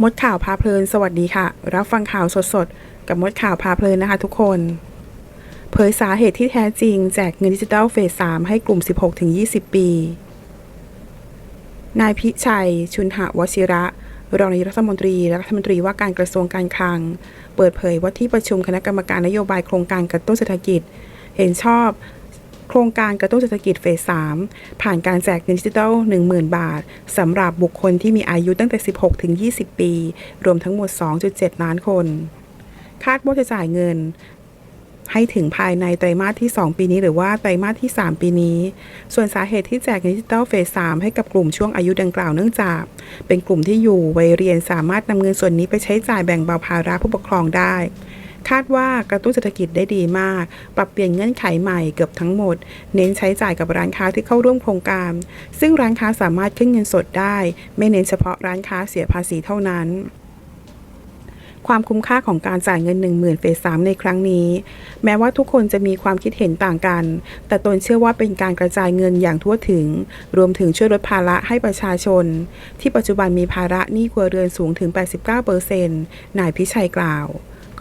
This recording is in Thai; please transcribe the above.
มดข่าวพาเพลิน สวัสดีค่ะ รับฟังข่าวสดๆ กับมดข่าวพาเพลินนะคะทุกคน เผยสาเหตุที่แท้จริง แจกเงินดิจิทัลเฟส3ให้กลุ่ม 16-20 ปี นายพิชัย ชุนหะวชิระ รองนายกรัฐมนตรีและรัฐมนตรีว่าการกระทรวงการคลัง เปิดเผยว่าที่ประชุมคณะกรรมการนโยบายโครงการกระตุ้นเศรษฐกิจ เห็นชอบ โครงการกระตุ้นเศรษฐกิจเฟส 3 ผ่านการแจกเงินดิจิทัล 10,000 บาทสำหรับบุคคลที่มีอายุตั้งแต่ 16 ถึง 20 ปี รวมทั้งหมด 2.7 ล้านคน คาดว่าจะจ่ายเงินให้ถึงภายในไตรมาสที่ 2 ปีนี้หรือว่าไตรมาสที่ 3 ปีนี้ ส่วนสาเหตุที่แจกเงินดิจิทัลเฟส 3 ให้กับกลุ่มช่วงอายุดังกล่าวเนื่องจาก เป็นกลุ่มที่อยู่วัยเรียนสามารถนำเงินส่วนนี้ไปใช้จ่ายแบ่งเบาภาระผู้ปกครองได้ คาดว่ากระตุ้นเศรษฐกิจได้ดีมาก ปรับเปลี่ยนเงื่อนไขใหม่เกือบทั้งหมด เน้นใช้จ่ายกับร้านค้าที่เข้าร่วมโครงการ ซึ่งร้านค้าสามารถขึ้นเงินสดได้ ไม่เน้นเฉพาะร้านค้าเสียภาษีเท่านั้นความคุ้มค่าของการจ่ายเงิน 1 0,000เฟส3ในครั้งนี้ แม้ว่าทุกคนจะมีความคิดเห็นต่างกัน แต่ตนเชื่อว่าเป็นการกระจายเงินอย่างทั่วถึง รวมถึงช่วยลดภาระให้ประชาชน ที่ปัจจุบันมีภาระหนี้ครัวเรือนสูงถึง 89%นายพิชัยกล่าว